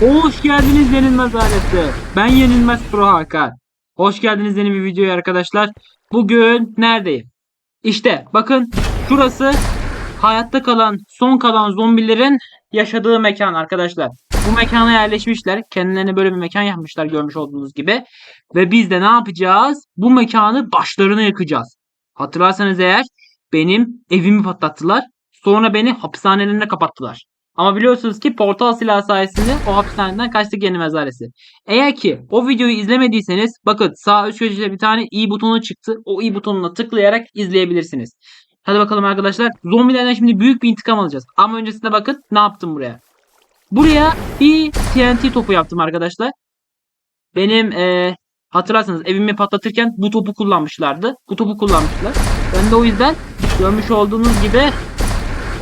Hoş geldiniz Yenilmez ailesi. Ben Yenilmez Pro Hakan. Hoş geldiniz yeni bir videoya arkadaşlar. Bugün neredeyim? İşte bakın şurası hayatta kalan son kalan zombilerin yaşadığı mekan arkadaşlar. Bu mekana yerleşmişler. Kendilerine böyle bir mekan yapmışlar görmüş olduğunuz gibi. Ve biz de ne yapacağız? Bu mekanı başlarına yakacağız. Hatırlarsanız eğer benim evimi patlattılar. Sonra beni hapishanelerine kapattılar. Ama biliyorsunuz ki portal silahı sayesinde o hapishaneden kaçtık yeni mezaresi. Eğer ki o videoyu izlemediyseniz bakın sağ üst köşede bir tane i butonu çıktı. O i butonuna tıklayarak izleyebilirsiniz. Hadi bakalım arkadaşlar. Zombilerden şimdi büyük bir intikam alacağız. Ama öncesinde bakın ne yaptım buraya. Buraya bir TNT topu yaptım arkadaşlar. Benim eee hatırlarsanız evimi patlatırken bu topu kullanmışlardı. Bu topu kullanmışlar. Ben de o yüzden görmüş olduğunuz gibi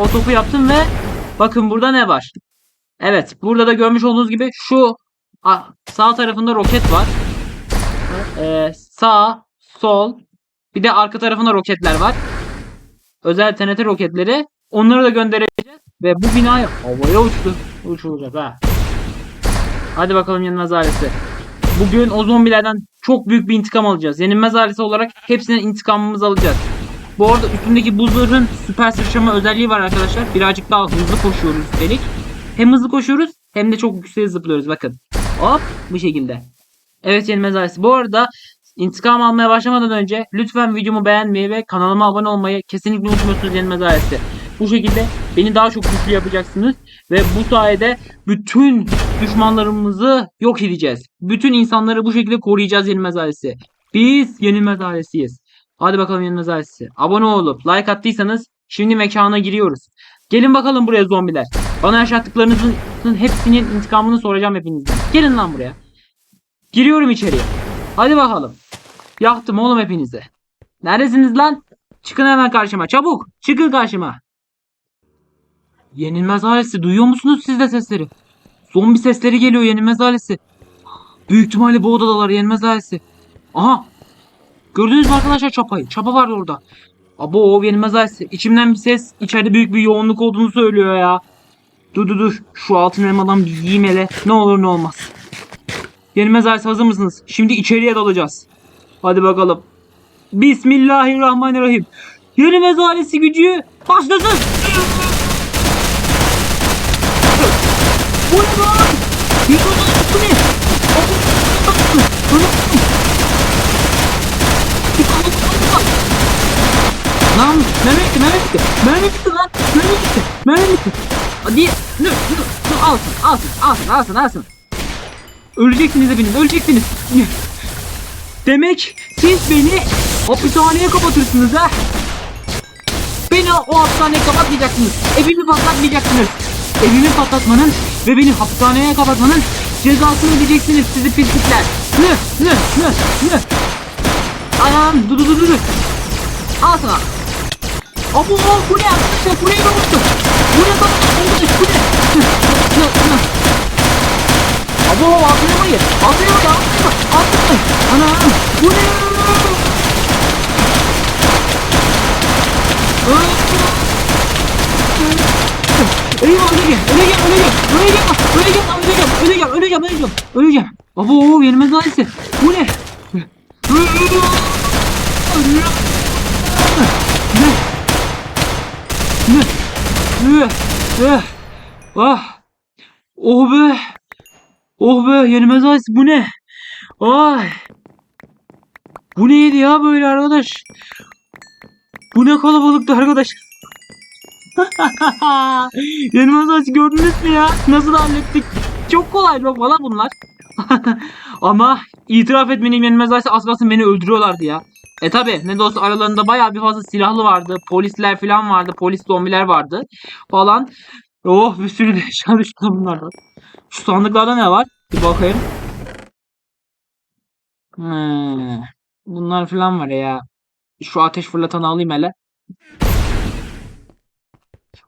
o topu yaptım ve bakın burada ne var? Evet burada da görmüş olduğunuz gibi şu sağ tarafında roket var. Ee, sağ, sol bir de arka tarafında roketler var. Özel TNT roketleri. Onları da göndereceğiz. Ve bu binayı havaya uçtu. Uçulacak ha. Hadi bakalım yenilmez ailesi. Bugün o zombilerden çok büyük bir intikam alacağız. Yenilmez ailesi olarak hepsinden intikamımızı alacağız. Bu arada üstündeki bu zırhın süper sıçrama özelliği var arkadaşlar. Birazcık daha hızlı koşuyoruz üstelik. Hem hızlı koşuyoruz hem de çok yükseğe zıplıyoruz bakın. Hop bu şekilde. Evet yenilmez ailesi. Bu arada intikam almaya başlamadan önce lütfen videomu beğenmeyi ve kanalıma abone olmayı kesinlikle unutmuyorsunuz yenilmez ailesi. Bu şekilde beni daha çok güçlü yapacaksınız ve bu sayede bütün düşmanlarımızı yok edeceğiz. Bütün insanları bu şekilde koruyacağız yenilmez ailesi. Biz yenilmez ailesiyiz. Hadi bakalım yenilmez ailesi. Abone olup like attıysanız şimdi mekana giriyoruz. Gelin bakalım buraya zombiler. Bana yaşattıklarınızın hepsinin intikamını soracağım hepinizden. Gelin lan buraya. Giriyorum içeriye. Hadi bakalım. Yaktım oğlum hepinizi. Neredesiniz lan? Çıkın hemen karşıma. Çabuk. Çıkın karşıma. Yenilmez ailesi. Duyuyor musunuz siz de sesleri? Zombi sesleri geliyor yenilmez ailesi. Büyük ihtimalle bu odadalar yenilmez ailesi. Aha. Gördünüz mü arkadaşlar çapayı? Çapa var orada. Abo yenilmez ailesi. İçimden bir ses içeride büyük bir yoğunluk olduğunu söylüyor ya. Dur dur dur. Şu altın elmadan bir yiyeyim hele. Ne olur ne olmaz. Yenilmez ailesi hazır mısınız? Şimdi içeriye dalacağız. Hadi bakalım. Bismillahirrahmanirrahim. Yenilmez ailesi gücü başlasın. Bu ne lan? Yıkıldı bu ne? Lan mermi bitti mermi bitti. Mermi bitti lan. Mermi bitti. Mermi bitti. Hadi. Dur dur dur alsın alsın alsın alsın alsın. Öleceksiniz hepiniz öleceksiniz. Demek siz beni hapishaneye kapatırsınız ha? Beni o hapishaneye kapatmayacaksınız. Evimi patlatmayacaksınız. Evimi patlatmanın ve beni hapishaneye kapatmanın cezasını ödeyeceksiniz sizi pislikler. Nı nı nı nı. Anam dur dur dur dur. Al. Abo bu ne arkadaşlar burayı da unuttum. Bu ne bak arkadaş bu ne? Nı. Abo atlayamayın. Atlayamayın atlayamayın. Atlayamayın. Anam bu ne? Gel, öyle gel, öyle gel, öyle gel, öyle gel, öyle gel. Abo yenilmez ailesi. Bu ne? Ne? Ne? Ne? Ah! Oh be! Oh be! Yenilmez ailesi bu ne? Ay! Bu neydi ya böyle arkadaş? Bu ne kalabalıktı arkadaş? Yenilmez ailesi gördünüz mü ya? Nasıl hallettik? Çok kolay yok valla bunlar. Ama itiraf etmeliyim yenilmez ailesi az kalsın beni öldürüyorlardı ya. E tabi ne de olsa aralarında bayağı bir fazla silahlı vardı. Polisler falan vardı. Polis zombiler vardı. Falan. Oh bir sürü de eşya düştü bunlardan. Şu sandıklarda ne var? Bir bakayım. Hmm. Bunlar falan var ya. Şu ateş fırlatanı alayım hele.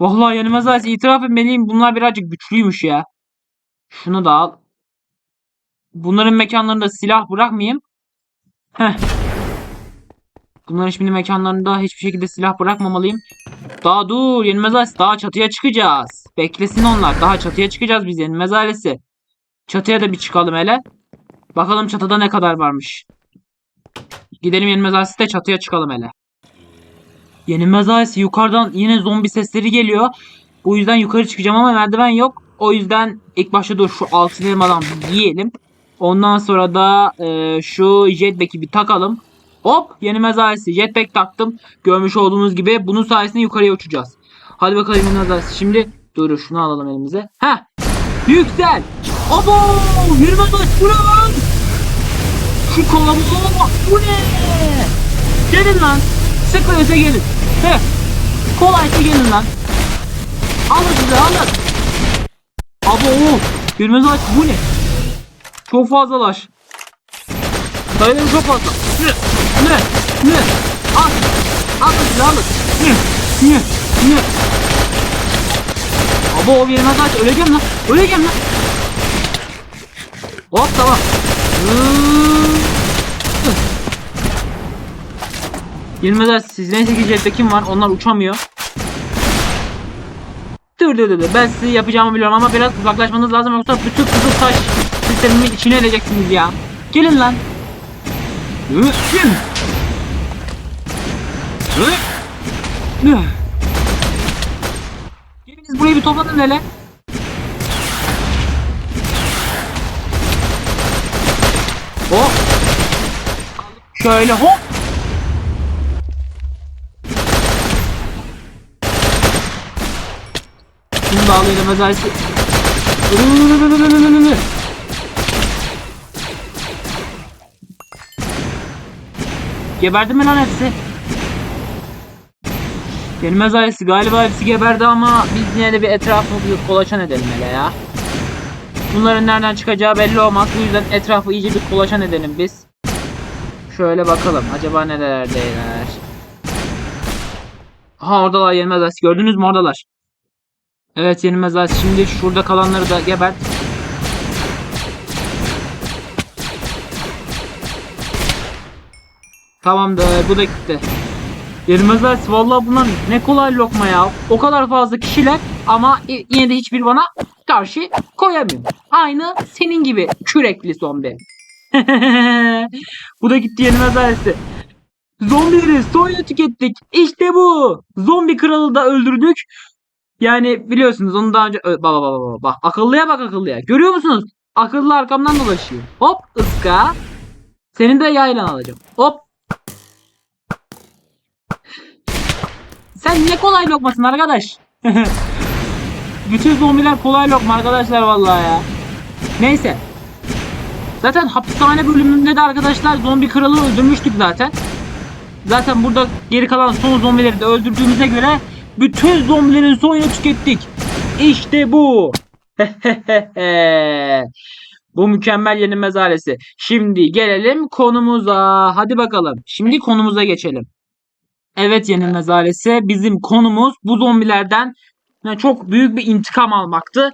Vallahi yenilmez ailesi itiraf etmeliyim. Bunlar birazcık güçlüymüş ya. Şunu da al. Bunların mekanlarında silah bırakmayayım. Heh. Bunların şimdi mekanlarında hiçbir şekilde silah bırakmamalıyım. Daha dur yenilmez ailesi. Daha çatıya çıkacağız. Beklesin onlar. Daha çatıya çıkacağız biz yenilmez ailesi. Çatıya da bir çıkalım hele. Bakalım çatıda ne kadar varmış. Gidelim yenilmez ailesi de çatıya çıkalım hele. Yenilmez ailesi yukarıdan yine zombi sesleri geliyor. Bu yüzden yukarı çıkacağım ama merdiven yok. O yüzden ilk başta dur şu altın elmadan yiyelim. Ondan sonra da e, şu jetpack'i bir takalım. Hop yenilmez ailesi jetpack taktım. Görmüş olduğunuz gibi bunun sayesinde yukarıya uçacağız. Hadi bakalım yenilmez ailesi. Şimdi dur şunu alalım elimize. Heh yüksel. Abo yenilmez ailesi bu ne lan? Şu kalabalığa bak bu ne? Gelin lan. Sıkıyorsa gelin. Heh. Kolaysa gelin lan. Alın size alın. Abo. Yenilmez ailesi bu ne? Çok fazlalar. Sayıları çok fazla. Ne? Ne? Ne? Al size alın. Ne? Ne? Ne? Abo o yenilmez ailesi öleceğim lan. Öleceğim lan. Hop tamam. Yenilmezler sizden 8 jetpack'im var. Onlar uçamıyor. Dur dur dur. Ben size yapacağımı biliyorum ama biraz uzaklaşmanız lazım yoksa bütün kızıl taş sistemimin içine edeceksiniz ya. Gelin lan. Geliniz burayı bir topladın hele. Hop. Şöyle hop. Şimdi bağlayalım özellikle. Geberdi mi lan hepsi? Gelmez ailesi galiba hepsi geberdi ama biz yine de bir etrafı bir kolaçan edelim hele ya. Bunların nereden çıkacağı belli olmaz. Bu yüzden etrafı iyice bir kolaçan edelim biz. Şöyle bakalım. Acaba nerelerdeyler? Aha oradalar yenilmez ailesi. Gördünüz mü oradalar? Evet yenilmez ailesi. Şimdi şurada kalanları da gebert. Tamamdır. Bu da gitti. Yenilmez ailesi. Vallahi bunlar ne kolay lokma ya. O kadar fazla kişiler ama yine de hiçbir bana karşı koyamıyor. Aynı senin gibi kürekli zombi. bu da gitti yenilmez ailesi. Zombileri soyla tükettik. İşte bu. Zombi kralı da öldürdük. Yani biliyorsunuz onu daha önce... Bak bak bak bak. bak. Akıllıya bak akıllıya. Görüyor musunuz? Akıllı arkamdan dolaşıyor. Hop ıska. Senin de yaylan alacağım. Hop. Sen ne kolay lokmasın arkadaş. Bütün zombiler kolay lokma arkadaşlar vallahi ya. Neyse. Zaten hapishane bölümünde de arkadaşlar zombi kralı öldürmüştük zaten. Zaten burada geri kalan son zombileri de öldürdüğümüze göre bütün zombilerin soyunu tükettik. İşte bu. bu mükemmel yenilmez ailesi. Şimdi gelelim konumuza. Hadi bakalım. Şimdi konumuza geçelim. Evet yenilmez ailesi. Bizim konumuz bu zombilerden çok büyük bir intikam almaktı.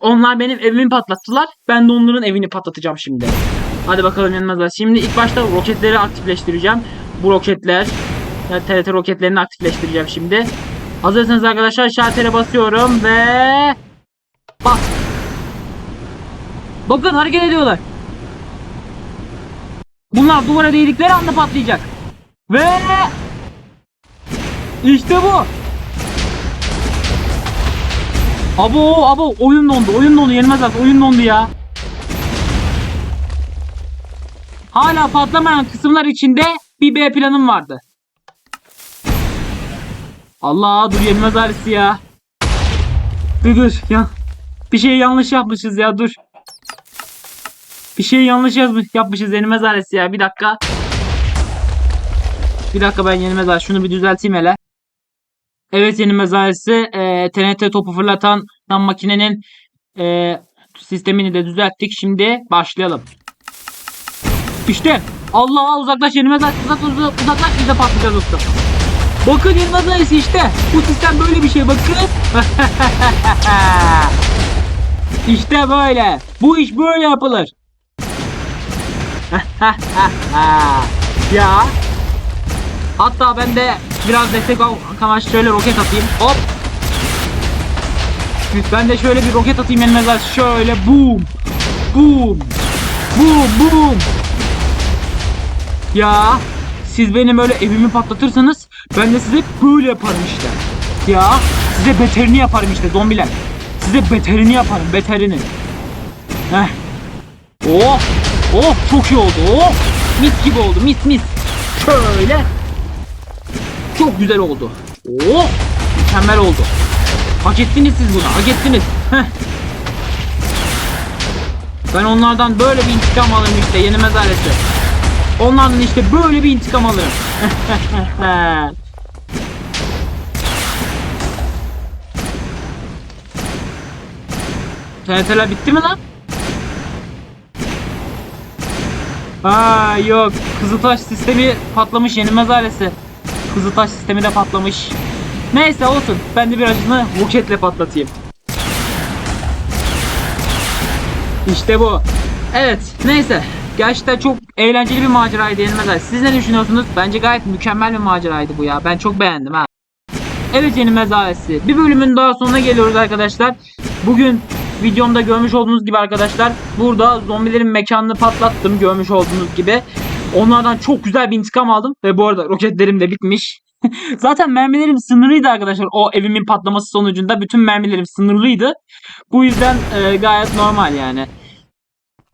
Onlar benim evimi patlattılar. Ben de onların evini patlatacağım şimdi. Hadi bakalım yenilmez ailesi. Şimdi ilk başta roketleri aktifleştireceğim. Bu roketler. Yani TRT roketlerini aktifleştireceğim şimdi. Hazırsanız arkadaşlar şaltere basıyorum ve bak. Bakın hareket ediyorlar. Bunlar duvara değdikleri anda patlayacak. Ve işte bu. Abo abo oyun dondu oyun dondu yenmez artık oyun dondu ya. Hala patlamayan kısımlar içinde bir B planım vardı. Allah dur yenmez ailesi ya. Dur dur ya. Bir şey yanlış yapmışız ya dur. Bir şey yanlış yazmış, yapmışız yenmez ailesi ya. Bir dakika. Bir dakika ben yenmez ailesi. Şunu bir düzelteyim hele. Evet yenilmez ailesi. E, TNT topu fırlatan tam makinenin e, sistemini de düzelttik. Şimdi başlayalım. İşte Allah uzaklaş yenilmez ailesi. Uzak, uzak, uzaklaş biz de patlayacağız usta. Bakın yenilmez ailesi işte. Bu sistem böyle bir şey bakın. işte böyle. Bu iş böyle yapılır. ya. Hatta ben de biraz destek al amaçlı şöyle roket atayım. Hop. Ben de şöyle bir roket atayım yenmezler. Şöyle boom. Boom. Boom boom. Ya siz benim öyle evimi patlatırsanız ben de size böyle yaparım işte. Ya size beterini yaparım işte zombiler. Size beterini yaparım beterini. Heh. Oh. Oh çok iyi oldu. Oh. Mis gibi oldu mis mis. Şöyle. Çok güzel oldu. Oh. Mükemmel oldu. Hak ettiniz siz bunu. Hak ettiniz. Heh. Ben onlardan böyle bir intikam alırım işte yenilmez aleti. Onlardan işte böyle bir intikam alırım. TNT'ler bitti mi lan? Aa yok. Kızıltaş sistemi patlamış yenilmez ailesi. Kızıltaş sistemi de patlamış. Neyse olsun. Ben de birazını roketle patlatayım. İşte bu. Evet neyse. Gerçekten çok eğlenceli bir maceraydı yenilmez ailesi. Siz ne düşünüyorsunuz? Bence gayet mükemmel bir maceraydı bu ya. Ben çok beğendim ha. Evet yenilmez ailesi. Bir bölümün daha sonuna geliyoruz arkadaşlar. Bugün videomda görmüş olduğunuz gibi arkadaşlar burada zombilerin mekanını patlattım görmüş olduğunuz gibi. Onlardan çok güzel bir intikam aldım ve bu arada roketlerim de bitmiş. Zaten mermilerim sınırlıydı arkadaşlar. O evimin patlaması sonucunda bütün mermilerim sınırlıydı. Bu yüzden e, gayet normal yani.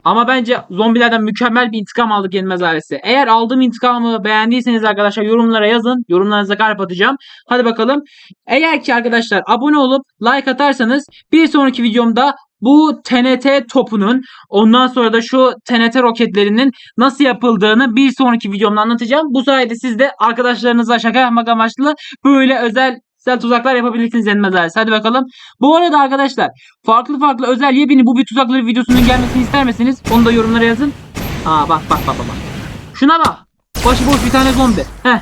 Ama bence zombilerden mükemmel bir intikam aldık yenilmez ailesi. Eğer aldığım intikamı beğendiyseniz arkadaşlar yorumlara yazın. Yorumlarınıza kalp atacağım. Hadi bakalım. Eğer ki arkadaşlar abone olup like atarsanız bir sonraki videomda bu TNT topunun ondan sonra da şu TNT roketlerinin nasıl yapıldığını bir sonraki videomda anlatacağım. Bu sayede siz de arkadaşlarınızla şaka yapmak amaçlı böyle özel özel tuzaklar yapabilirsiniz yenmez ailesi. Hadi bakalım. Bu arada arkadaşlar farklı farklı özel yepyeni bu bir tuzakları videosunun gelmesini ister misiniz? Onu da yorumlara yazın. Aa bak bak bak. bak. Şuna bak. Başıboş bir tane zombi. Heh.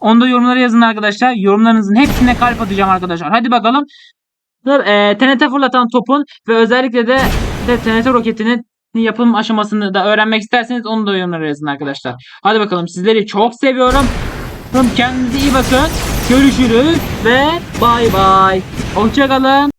Onu da yorumlara yazın arkadaşlar. Yorumlarınızın hepsine kalp atacağım arkadaşlar. Hadi bakalım. E, TNT fırlatan topun ve özellikle de, de TNT roketinin yapım aşamasını da öğrenmek isterseniz onu da yorumlara yazın arkadaşlar. Hadi bakalım sizleri çok seviyorum. Kendinize iyi bakın. Görüşürüz ve bay bay. Hoşçakalın.